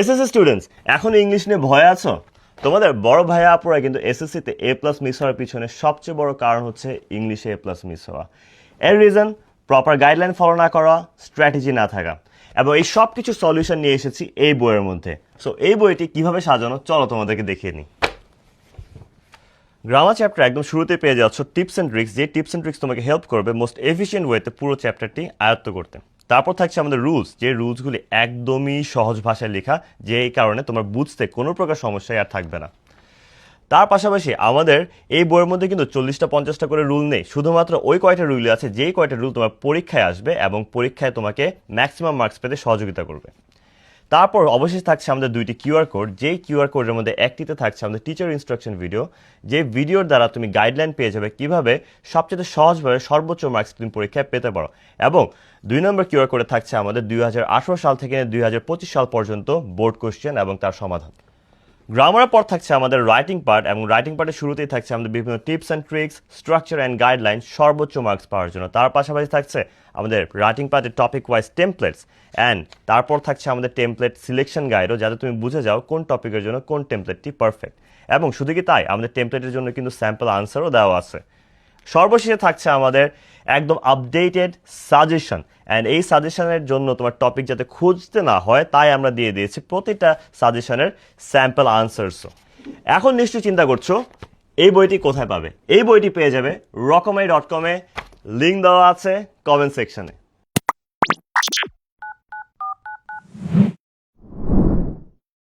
SSC students এখন English নিয়ে ভয় আছো? তোমাদের বড় ভাইয়া আপুরা কিন্তু এসএসসিতে এ প্লাস মিস হওয়ার পিছনে সবচেয়ে বড় কারণ হচ্ছে ইংলিশে এ প্লাস মিস হওয়া। এর রিজন প্রপার গাইডলাইন ফলো না করা স্ট্র্যাটেজি না থাকা। এবং এই সব কিছু সলিউশন নিয়ে এসেছি এই বইয়ের মধ্যে। সো এই বইটি কীভাবে সাজানো? চলো তোমাদেরকে দেখিয়ে নিই। গ্রামার চ্যাপ্টার একদম শুরুতে পেয়ে যাচ্ছ টিপস অ্যান্ড ট্রিক্স যে টিপস অ্যান্ড ট্রিক্স তোমাকে হেল্প করবে মোস্ট এফিশিয়েন্ট ওয়েতে পুরো চ্যাপ্টারটি আয়ত্ত করতে। তারপর থাকছে আমাদের রুলস যে রুলসগুলি একদমই সহজ ভাষায় লেখা, যে কারণে তোমার বুঝতে কোনো প্রকার সমস্যাই আর থাকবে না। তার পাশাপাশি আমাদের এই বইয়ের মধ্যে কিন্তু চল্লিশটা, পঞ্চাশটা করে রুল নেই। শুধুমাত্র ওই কয়টা রুল আছে, যেই কয়টা রুল তোমার পরীক্ষায় আসবে এবং পরীক্ষায় তোমাকে ম্যাক্সিমাম মার্কস পেতে সহযোগিতা করবে। তারপর অবশেষে থাকছে আমাদের দুইটি কিউআর কোড। যেই কিউআর কোডের মধ্যে একটিতে থাকছে আমাদের টিচার ইনস্ট্রাকশন ভিডিও যে ভিডিওর দ্বারা তুমি গাইডলাইন পেয়ে যাবে কীভাবে সবচেয়ে সহজভাবে সর্বোচ্চ মার্কস তুমি পরীক্ষায় পেতে পারো। এবং দুই নম্বর কিউআর কোডে থাকছে আমাদের দুই হাজার আঠেরো সাল থেকে দুই হাজার পঁচিশ সাল পর্যন্ত বোর্ড কোশ্চেন এবং তার সমাধান। গ্রামারের পর থাকছে আমাদের রাইটিং পার্ট এবং রাইটিং পার্টের শুরুতেই থাকছে আমাদের বিভিন্ন tips and tricks structure and guideline সর্বোচ্চ মার্কস পাওয়ার জন্য। তার পাশাপাশি থাকছে আমাদের রাইটিং পার্টের টপিক ওয়াইজ টেমপ্লেটস অ্যান্ড তারপর থাকছে আমাদের টেমপ্লেট সিলেকশন গাইডও যাতে তুমি বুঝে যাও কোন টপিকের জন্য কোন টেমপ্লেটটি পারফেক্ট এবং শুধু কি তাই, আমাদের টেমপ্লেটের জন্য কিন্তু স্যাম্পল আনসারও দেওয়া আছে। সর্বশেষে থাকছে আমাদের একদম আপডেটেড সাজেশন অ্যান্ড এই সাজেশনের জন্য তোমার টপিক যাতে খুঁজতে না হয়, তাই আমরা দিয়ে দিয়েছি প্রতিটা সাজেশনের স্যাম্পল আনসারসও এখন নিশ্চয়ই চিন্তা করছ, এই বইটি কোথায় পাবে? এই বইটি পেয়ে যাবে রকমাই ডট কমে লিঙ্ক দেওয়া আছে কমেন্ট সেকশনে